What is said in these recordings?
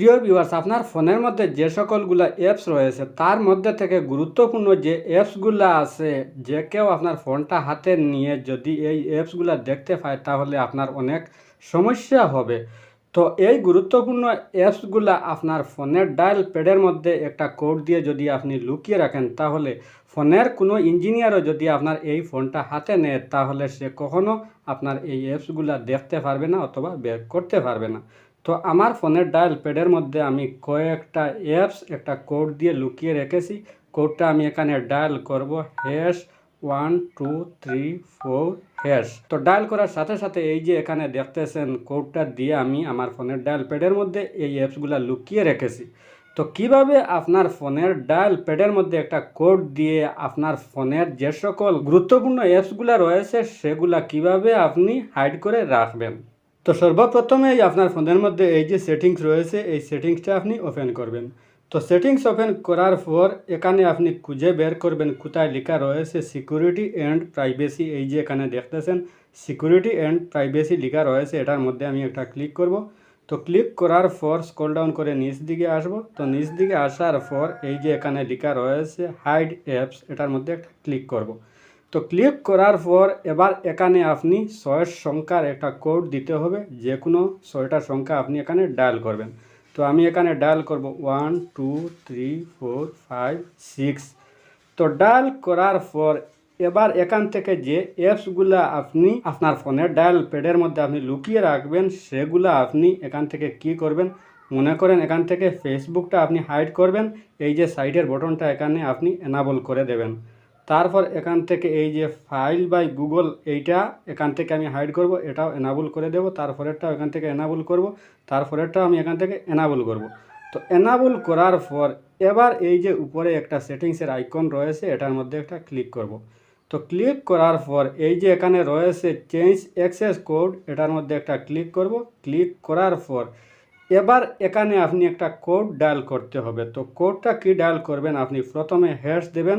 প্রিয় ভিউয়ার্স আপনার ফোনের মধ্যে যে সকলগুলো অ্যাপস রয়েছে, তার মধ্যে থেকে গুরুত্বপূর্ণ যে অ্যাপসগুলো আছে, যে কেউ আপনার ফোনটা হাতে নিয়ে যদি এই অ্যাপসগুলো দেখতে পায়, তাহলে আপনার অনেক সমস্যা হবে। তো এই গুরুত্বপূর্ণ অ্যাপসগুলো আপনার ফোনের ডায়াল প্যাডের মধ্যে একটা কোড দিয়ে যদি আপনি লুকিয়ে রাখেন, তাহলে ফোনের কোনো ইঞ্জিনিয়ারও যদি আপনার এই ফোনটা হাতে নেয়, তাহলে সে কখনো আপনার এই অ্যাপসগুলো দেখতে পারবে না অথবা বের করতে পারবে না। তো আমার ফোনের ডায়াল প্যাডের মধ্যে আমি কয়েকটা অ্যাপস একটা কোড দিয়ে লুকিয়ে রেখেছি। কোডটা আমি এখানে ডায়াল করব hash one two three four hash তো ডায়াল করার সাথে সাথে এই যে এখানে দেখতেছেন কোডটা দিয়ে আমি আমার ফোনের ডায়াল প্যাডের মধ্যে এই অ্যাপসগুলো লুকিয়ে রেখেছি। তো কীভাবে আপনার ফোনের ডায়াল প্যাডের মধ্যে একটা কোড দিয়ে আপনার ফোনের যে সকল গুরুত্বপূর্ণ অ্যাপসগুলো রয়েছে, সেগুলা কীভাবে আপনি হাইড করে রাখবেন? তো সর্বপ্রথমেই আপনার ফোনের মধ্যে এই যে সেটিংস রয়েছে, এই সেটিংসটা আপনি ওপেন করবেন। তো সেটিংস ওপেন করার পর এখানে আপনি খুঁজে বের করবেন কোথায় লেখা রয়েছে সিকিউরিটি অ্যান্ড প্রাইভেসি এই যে এখানে দেখতেছেন সিকিউরিটি অ্যান্ড প্রাইভেসি লেখা রয়েছে, এটার মধ্যে আমি একটা ক্লিক করব। তো ক্লিক করার পর স্ক্রল ডাউন করে নিচ দিকে আসব। তো নিচ দিকে আসার পর এই যে এখানে লেখা রয়েছে হাইড অ্যাপস এটার মধ্যে একটা ক্লিক করব। তো ক্লিক করার পর এবার এখানে আপনি ছয়ের সংখ্যার একটা কোড দিতে হবে যে কোনো ছয়টা সংখ্যা আপনি এখানে ডায়াল করবেন। তো আমি এখানে ডায়াল করব one, two, three, four, five, six. তো ডায়াল করার পর এবার এখান থেকে যে অ্যাপসগুলো আপনি আপনার ফোনের ডায়াল প্যাডের মধ্যে আপনি লুকিয়ে রাখবেন, সেগুলো আপনি এখান থেকে কি করবেন? মনে করেন এখান থেকে ফেসবুকটা আপনি হাইড করবেন, এই যে সাইডের বটনটা এখানে আপনি এনাবল করে দেবেন। তারপর এখান থেকে এই যে ফাইল বাই গুগল এইটা এখান থেকে আমি হাইড করব, এটাও এনাবল করে দেব, তারপরেরটাও এখান থেকে এনাবল করব, তারপরেরটাও আমি এখান থেকে এনাবল করব। তো এনাবল করার পর এবার এই যে উপরে একটা সেটিংসের আইকন রয়েছে, এটার মধ্যে একটা ক্লিক করব। তো ক্লিক করার পর এই যে এখানে রয়েছে চেঞ্জ অ্যাক্সেস কোড এটার মধ্যে একটা ক্লিক করব। ক্লিক করার পর এবার এখানে আপনি একটা কোড ডায়াল করতে হবে। তো কোডটা কি ডায়াল করবেন? আপনি প্রথমে হ্যাশ দেবেন।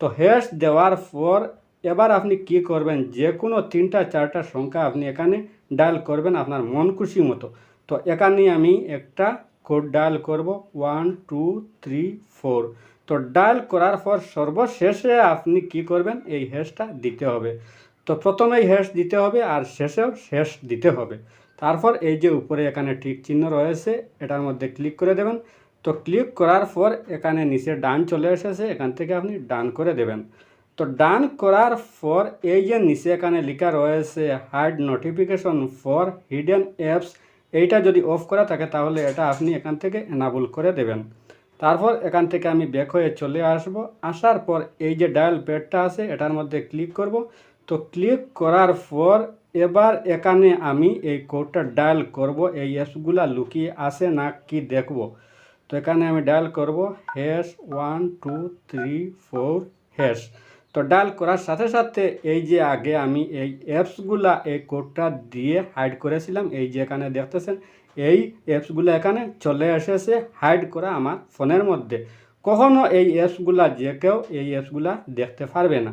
তো হ্যাশ দেওয়ার পর এবার আপনি কি করবেন? যে কোনো তিনটা, চারটা সংখ্যা আপনি এখানে ডায়াল করবেন আপনার মন খুশি মতো। তো এখানে আমি একটা কোড ডায়াল করব ওয়ান টু থ্রি ফোর তো ডায়াল করার পর সর্বশেষে আপনি কি করবেন? এই হ্যাশটা দিতে হবে। তো প্রথমেই হ্যাশ দিতে হবে আর শেষেও শেষ দিতে হবে। তারপর এই যে উপরে এখানে ঠিক চিহ্ন রয়েছে, এটার মধ্যে ক্লিক করে দেবেন। তো ক্লিক করার পর এখানে নিচে ডান চলে এসেছে, এখান থেকে আপনি ডান করে দেবেন। তো ডান করার পর এই যে নিচে এখানে লেখা রয়েছে hide notification for hidden apps এইটা যদি অফ করা থাকে তাহলে এটা আপনি এখান থেকে এনাবল করে দেবেন। তারপর এখান থেকে আমি ব্যাক হয়ে চলে আসব। আসার পর এই যে ডায়াল প্যাডটা আছে, এটার মধ্যে ক্লিক করব। তো ক্লিক করার পর এবার এখানে আমি এই কোডটা ডায়াল করব, এই অ্যাপসগুলা লুকিয়ে আছে না কি দেখব। তো এখানে আমি ডায়াল করব hash one two three four hash তো ডায়াল করার সাথে সাথে এই যে আগে আমি এই অ্যাপসগুলা এই কোডটা দিয়ে হাইড করেছিলাম, এই যে এখানে দেখতেছেন, এই অ্যাপসগুলো এখানে চলে এসেছে হাইড করা আমার ফোনের মধ্যে। কখনো এই অ্যাপসগুলা যে কেউ এই অ্যাপসগুলা দেখতে পারবে না।